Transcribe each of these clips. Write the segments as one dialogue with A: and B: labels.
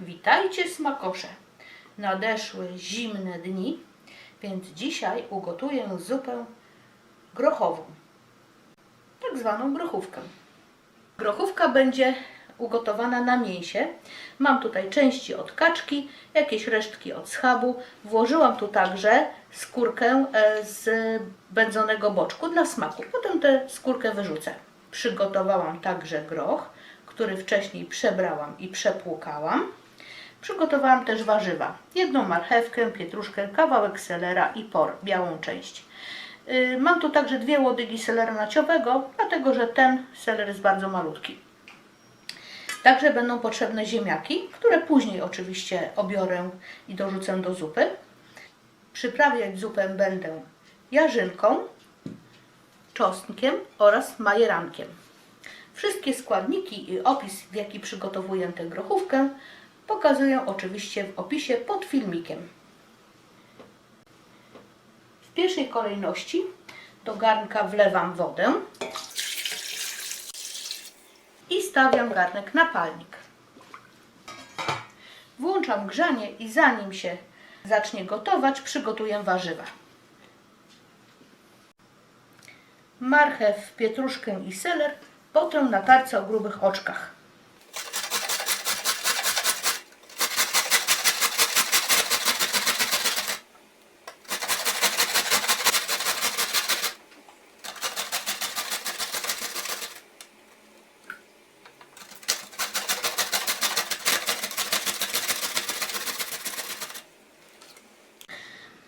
A: Witajcie smakosze. Nadeszły zimne dni, więc dzisiaj ugotuję zupę grochową. Tak zwaną grochówkę. Grochówka będzie ugotowana na mięsie. Mam tutaj części od kaczki, jakieś resztki od schabu. Włożyłam tu także skórkę e, z wędzonego boczku dla smaku. Potem tę skórkę wyrzucę. Przygotowałam także groch, który wcześniej przebrałam i przepłukałam. Przygotowałam też warzywa. Jedną marchewkę, pietruszkę, kawałek selera i por, białą część. Yy, Mam tu także dwie łodygi selera naciowego, dlatego że ten seler jest bardzo malutki. Także będą potrzebne ziemniaki, które później oczywiście obiorę i dorzucę do zupy. Przyprawiać zupę będę jarzynką, czosnkiem oraz majerankiem. Wszystkie składniki i opis, w jaki przygotowuję tę grochówkę, pokazuję oczywiście w opisie pod filmikiem. W pierwszej kolejności do garnka wlewam wodę i stawiam garnek na palnik. Włączam grzanie i zanim się zacznie gotować, przygotuję warzywa. Marchew, pietruszkę i seler potrę na tarce o grubych oczkach.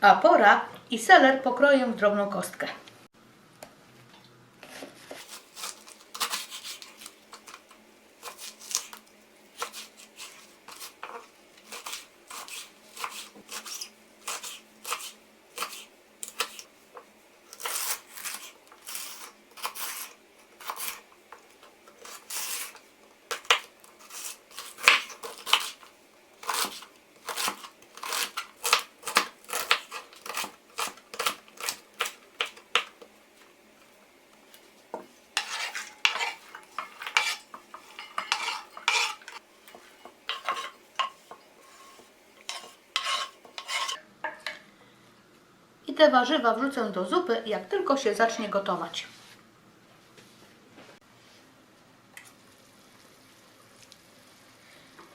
A: A pora i seler pokroję w drobną kostkę. I te warzywa wrzucę do zupy, jak tylko się zacznie gotować.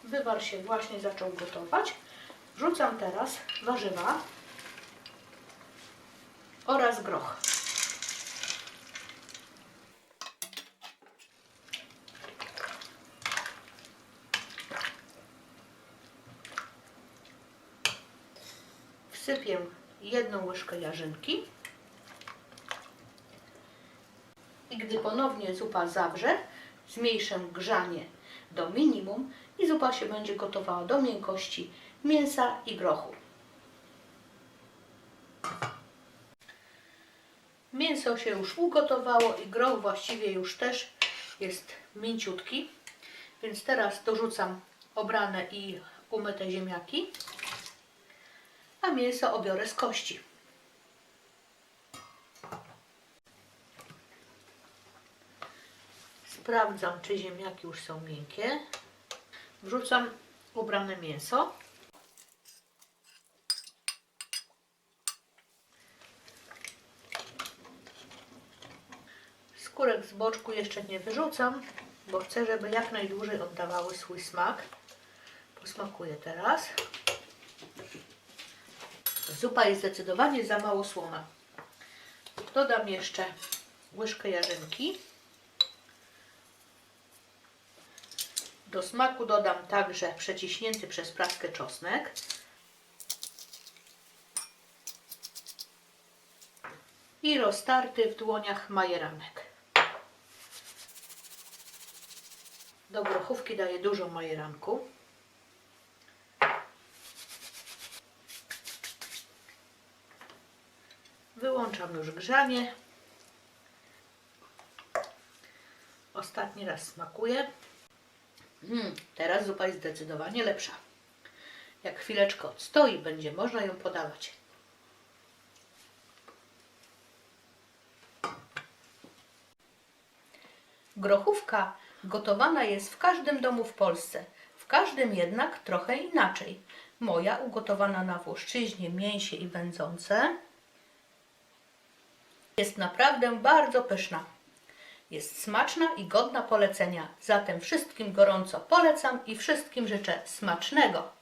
A: Wywar się właśnie zaczął gotować. Wrzucam teraz warzywa oraz groch. Wsypię jedną łyżkę jarzynki. I gdy ponownie zupa zawrze, zmniejszę grzanie do minimum i zupa się będzie gotowała do miękkości mięsa i grochu. Mięso się już ugotowało i groch właściwie już też jest mięciutki. Więc teraz dorzucam obrane i umyte ziemniaki a mięso obiorę z kości. Sprawdzam, czy ziemniaki już są miękkie. Wrzucam ubrane mięso. Skórek z boczku jeszcze nie wyrzucam, bo chcę, żeby jak najdłużej oddawały swój smak. Posmakuję teraz. Zupa jest zdecydowanie za mało słona. Dodam jeszcze łyżkę jarzynki. Do smaku dodam także przeciśnięty przez praskę czosnek. I roztarty w dłoniach majeranek. Do grochówki daję dużo majeranku. Wyłączam już grzanie. Ostatni raz smakuję. Mm, teraz zupa jest zdecydowanie lepsza. Jak chwileczkę odstoi, będzie można ją podawać. Grochówka gotowana jest w każdym domu w Polsce. W każdym jednak trochę inaczej. Moja ugotowana na włoszczyźnie mięsie i wędzące jest naprawdę bardzo pyszna. Jest smaczna i godna polecenia. Zatem wszystkim gorąco polecam i wszystkim życzę smacznego.